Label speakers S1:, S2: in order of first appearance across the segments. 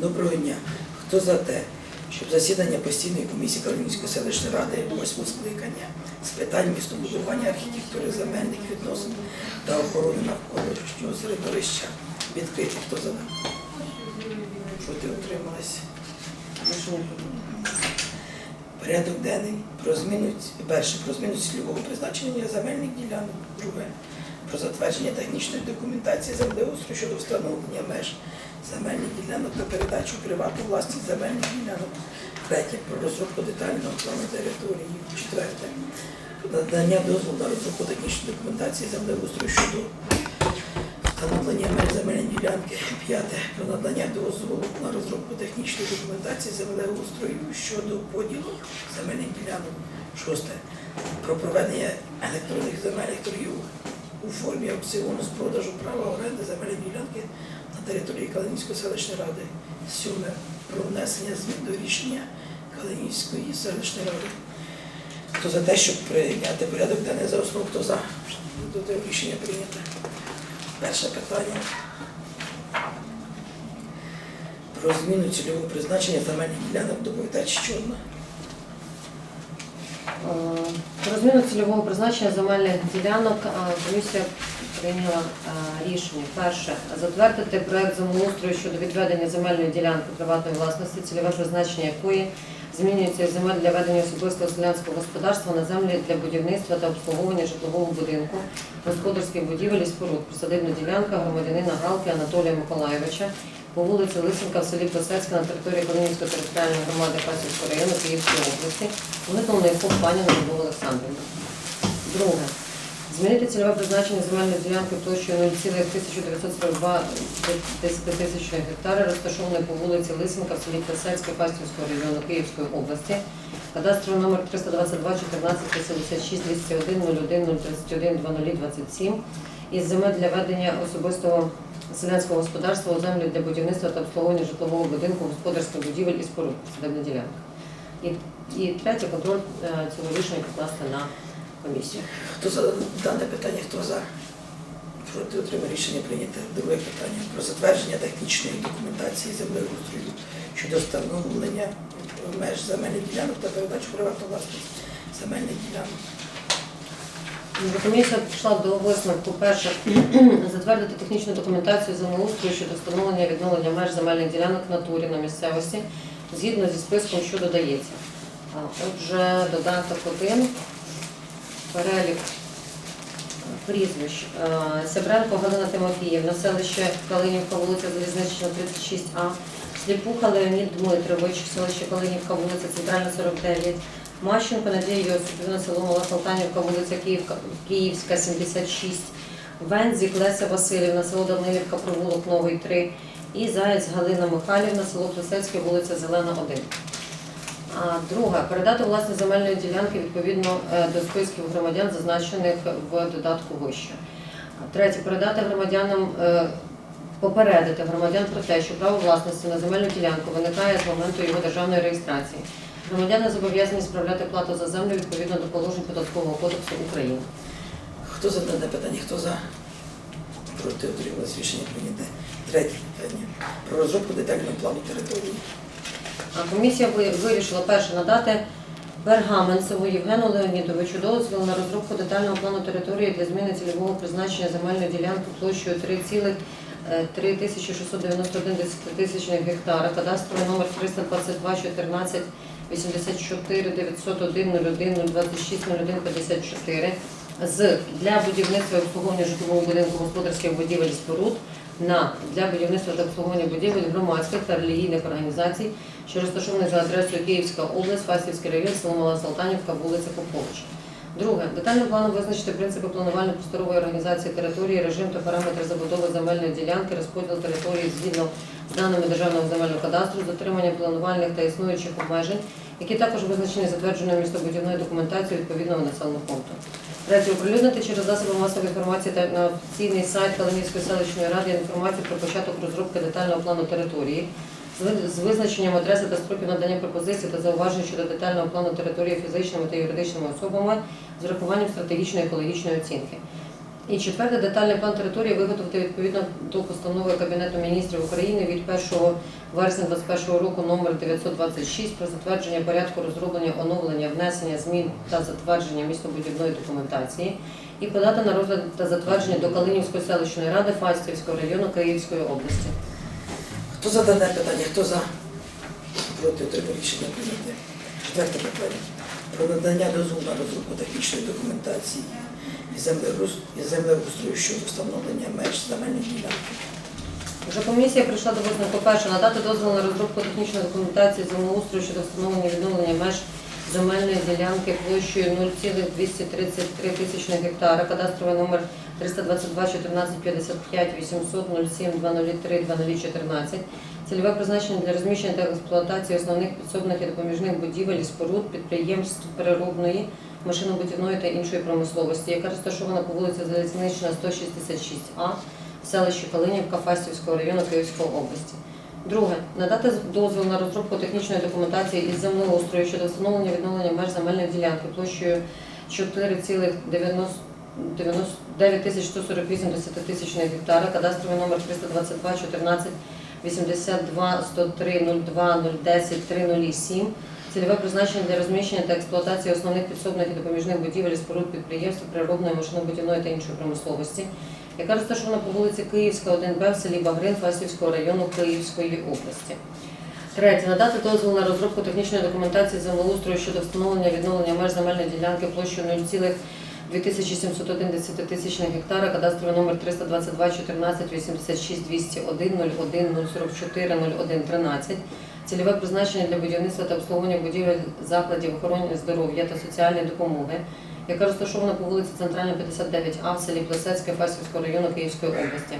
S1: Доброго дня. Хто за те, щоб засідання постійної комісії Калинівської селищної ради 8 скликання з питань містобудування, архітектури, земельних відносин та охорони навколишнього середовища відкриті? Хто за? Проти утрималися? Порядок денний про зміну перше про зміну цільового призначення земельних ділянок, друге про затвердження технічної документації землеустрою щодо встановлення меж земельних ділянок та передачу приватну власність земельних ділянок, третє. Про розробку детального плану території, четверте. Надання дозволу на розробку технічної документації землеустрою щодо встановлення земельної ділянки, п'яте. Про надання дозволу на розробку технічної документації землеустрою щодо поділу земельних ділянок, шосте. Про проведення електронних земельних торгів у формі аукціону з продажу права оренди земельної ділянки території Калинівської селищної ради, сьоме про внесення змін до рішення Калинівської селищної ради. Хто за те, щоб прийняти порядок денний за основу, хто за до того рішення прийняти? Перше питання. Про зміну цільового призначення земельних ділянок доповідач чорна.
S2: Е, Про зміну цільового призначення земельних ділянок е, комісія прийняла е, рішення. Перше, затвердити проект землеустрою щодо відведення земельної ділянки приватної власності, цільове призначення якої змінюється земель для ведення особистого селянського господарства на землі для будівництва та обслуговування житлового будинку, господарських будівель і споруд. Присадибна ділянка громадянина Галки Анатолія Миколаєвича по вулиці Лисенка в селі Плесецька на території Коломійської територіальної громади Касівського району Київської області, виготовленої компанії на Любов Олександрівна. Друге. Змінити цільове призначення земельної ділянки площею 0,1942 десятитисячних гектари, розташованої по вулиці Лисенка в селі Плесецьке Кастівського району Київської області, кадастровий номер 322 14 56 201 01 031 0027 із земель для ведення особистого селянського господарства у землі для будівництва та обслуговування житлового будинку, господарських будівель і споруд, садибна ділянка. І, і третє, контроль е, цього рішення покласти на комісію.
S1: Хто за дане питання, хто за? Проти отримав рішення прийняте. Друге питання про затвердження технічної документації землеустрою щодо встановлення меж земельних ділянок та передачу у приватну власність земельних ділянок.
S2: Комісія прийшла до висновку перше затвердити технічну документацію землеустрою щодо встановлення і відновлення меж земельних ділянок в натурі на місцевості згідно зі списком, що додається. Отже, додаток 1, перелік прізвищ. Сябренко Галина Тимофіївна, селище Калинівка, вулиця Залізнична, 36А, Сліпуха Леонід Дмитрович, селище Калинівка, вулиця Центральна, 49, Мащенко Надія Йосипівна, село Мала Салтанівка, вулиця Київка, Київська, 76, Вензік Леся Васильівна, село Данилівка, провулок Новий 3 і Заєць Галина Михайлівна, село Плесецьке, вулиця Зелена 1. А друге, передати власне земельної ділянки відповідно е, до списків громадян, зазначених в додатку вище. Третє, передати громадянам, е, попередити громадян про те, що право власності на земельну ділянку виникає з моменту його державної реєстрації. Громадяни зобов'язані справляти плату за землю відповідно до положень Податкового кодексу України.
S1: Хто за дане питання, хто за? Проти отрималось рішення прийняте. Третє питання про розробку детального плану території.
S2: А комісія ви- вирішила перше надати Бергаменцеву Євгену Леонідовичу дозвіл на розробку детального плану території для зміни цільового призначення земельної ділянки площею 3,3691 десятитисячних гектара, кадастровий номер 322 14 84 901 01 026 01 54 з для будівництва і обслуговування житлового будинку господарських будівель споруд на для будівництва та обслуговування будівель громадських та релігійних організацій, що розташованих за адресою Київська область, Фастівський район, село Мала Салтанівка, вулиця Поповича. Друге, детальним планом визначити принципи планувально-просторової організації території, режим та параметри забудови земельної ділянки, розподіл території згідно з даними Державного земельного кадастру, дотримання планувальних та існуючих обмежень, які також визначені затвердженою містобудівною документацією відповідного населеного пункту. Третє, оприлюднити через засоби масової інформації та на офіційний сайт Калинівської селищної ради інформацію про початок розробки детального плану території з визначенням адреси та строків надання пропозицій та зауважень щодо детального плану території фізичними та юридичними особами з врахуванням стратегічної екологічної оцінки. І четверте, детальний план території виготовити відповідно до постанови Кабінету міністрів України від 1 вересня 2021 року номер 926 про затвердження порядку розроблення, оновлення, внесення змін та затвердження містобудівної документації і подати на розгляд та затвердження до Калинівської селищної ради Фастівського району Київської області.
S1: Хто зададе питання? Хто за? Проти отримав рішення прийняти. Четверте питання. Про надання дозволу на розробку технічної документації і землеустрою щодо встановлення меж земельних ділянки.
S2: Вже комісія прийшла до висновку перше надати дозвіл на розробку технічної документації землеустрою щодо встановлення відновлення меж земельної ділянки площею 0,233 тисячних гектара, кадастровий номер 322 14 55 800 07 203 2014, цільове призначення для розміщення та експлуатації основних підсобних і допоміжних будівель споруд підприємств переробної, машинобудівної та іншої промисловості, яка розташована по вулиці Залізнична 166А в селищі Калинівка Фастівського району Київської області. Друге, надати дозвіл на розробку технічної документації із землеустрою щодо встановлення відновлення меж земельної ділянки площею 4,99148 десятитисячних гектара, кадастровий номер 322 14 82 103 02 010 307, цільове призначення для розміщення та експлуатації основних підсобних і допоміжних будівель і споруд підприємств переробної машинобудівної та іншої промисловості, яка розташована по вулиці Київська, 1Б в селі Багрин Фастівського району Київської області. Третє. Надати дозвіл на розробку технічної документації землеустрою щодо встановлення відновлення меж земельної ділянки площею 0,2701 десятитисячних гектара, кадастровий номер 322 14 86 201 01 044 01 13, цільове призначення для будівництва та обслуговування будівель закладів охорони здоров'я та соціальної допомоги, яка розташована по вулиці Центральна 59А в селі Плесецьке Фастівського району Київської області.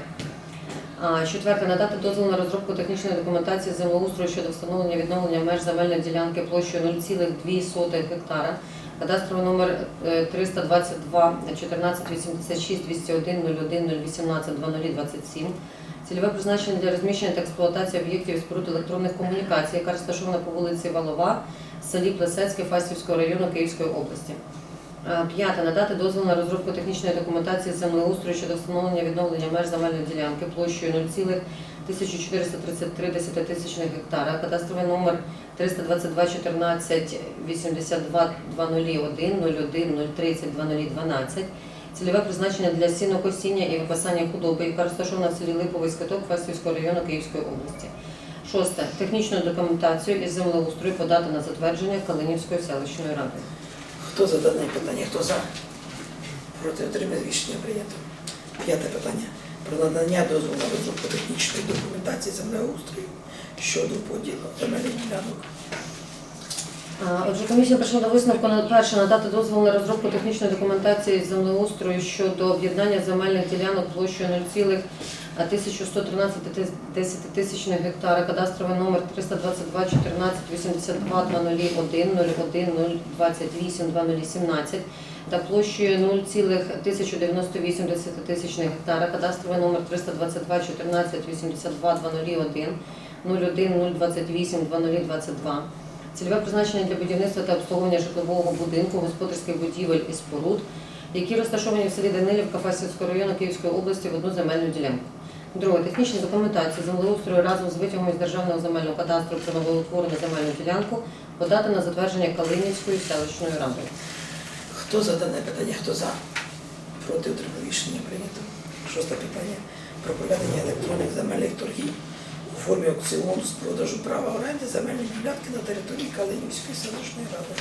S2: Четверте, надати дозвіл на розробку технічної документації землеустрою щодо встановлення відновлення меж земельної ділянки площею 0,2 гектара, кадастровий номер е, 322 1486 201 01 018 2027, цільове призначення для розміщення та експлуатації об'єктів споруд електронних комунікацій, яка розташована по вулиці Валова, селі Плесецьке Фастівського району Київської області. Е, П'яте. Надати дозвіл на розробку технічної документації землеустрою щодо встановлення відновлення меж земельної ділянки площею 0,1433 десятитисячних гектара, кадастровий номер 322 14 82 201 01 030 2012, цільове призначення для сінокосіння і випасання худоби, яка розташована в селі Липовий Скоток Фастівського району Київської області. Шосте. Технічну документацію із землеустрою подати на затвердження Калинівської селищної ради.
S1: Хто за дане питання? Хто за? Проти отримав рішення прийнято. П'яте питання. Про надання дозволу розробку технічної документації землеустрою щодо поділу земельних ділянок.
S2: Отже, комісія прийшла до висновку на перше надати дозвіл на розробку технічної документації землеустрою щодо об'єднання земельних ділянок площею 0,1113 десятитисячних гектара, кадастровий номер 322 14 82 201 01 028 2017 та площею 0,1098 десятитисячних гектара, кадастровий номер 322 14 82 201 01 028 2022 Цільове призначення для будівництва та обслуговування житлового будинку, господарських будівель і споруд, які розташовані в селі Данилівка Фастівського району Київської області в одну земельну ділянку. Друге. Технічні документації землеустрою разом з витягом із державного земельного кадастру про новоутворену земельну ділянку подати на затвердження Калинівської селищної ради.
S1: Хто за дане питання? Хто за? Проти отримав рішення прийнято. Шосте питання. Про проведення електронних земельних торгів у формі аукціону з продажу права оренди земельної ділянки на території Калинівської селищної ради.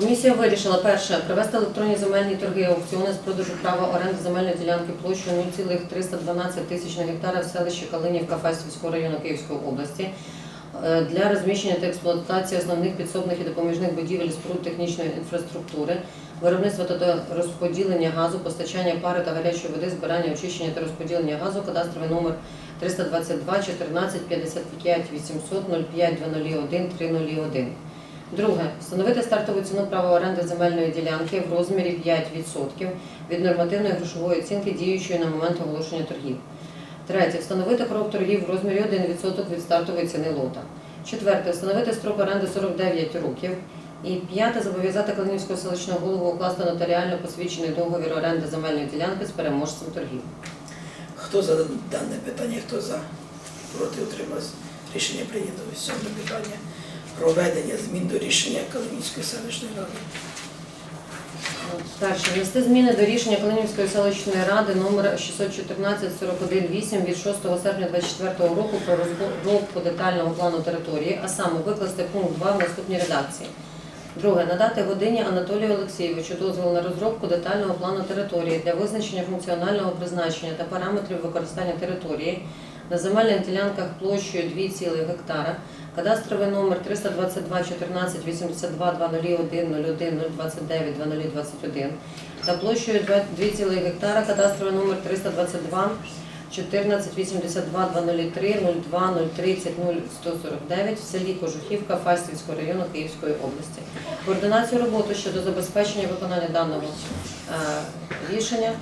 S2: Комісія вирішила перше провести електронні земельні торги і аукціони з продажу права оренди земельної ділянки площею 0,312 тисячних гектара в селищі Калинівка Фастівського району Київської області е, для розміщення та експлуатації основних підсобних і допоміжних будівель споруд технічної інфраструктури, виробництва та розподілення газу, постачання пари та гарячої води, збирання, очищення та розподілення газу, кадастровий номер 322 14 55 800 05 201 301. Друге. Встановити стартову ціну права оренди земельної ділянки в розмірі 5% від нормативної грошової оцінки, діючої на момент оголошення торгів. Третє. Встановити крок торгів в розмірі 1% від стартової ціни лота. Четверте. Встановити строк оренди 49 років. І п'яте. Зобов'язати Калинівського селищного голову укласти нотаріально посвідчений договір оренди земельної ділянки з переможцем торгів.
S1: Хто за дане питання? Хто за? Проти отримав Рішення прийнято. Сьоме питання. Проведення змін до рішення Калинівської селищної ради.
S2: Перше. Внести зміни до рішення Калинівської селищної ради номер 614-41-8 від 6 серпня 2024 року про розробку детального плану території, а саме викласти пункт 2 в наступній редакції. Друге. Надати Годині Анатолію Олексійовичу дозвіл на розробку детального плану території для визначення функціонального призначення та параметрів використання території на земельних ділянках площею 2,0 гектара, кадастровий номер 322 14 82 201 01 029 2021 та площею 2,0 гектара, кадастровий номер 322 14 82 203 02 030 0149 в селі Кожухівка Фастівського району Київської області. Координацію роботи щодо забезпечення виконання даного е, рішення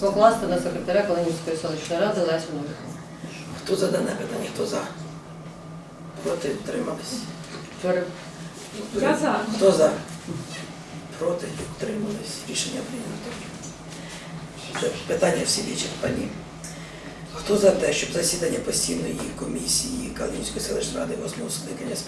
S1: Покласти.
S2: на секретаря Калинівської селищної ради Лесю Новіку.
S1: Хто за дане питання? Хто за? Проти утримались?
S3: Я за.
S1: Хто за? Проти утримались? Рішення прийнято. Питання всі вичерпані. Хто за те, щоб засідання постійної комісії Калинівської селищної ради восьмого скликання з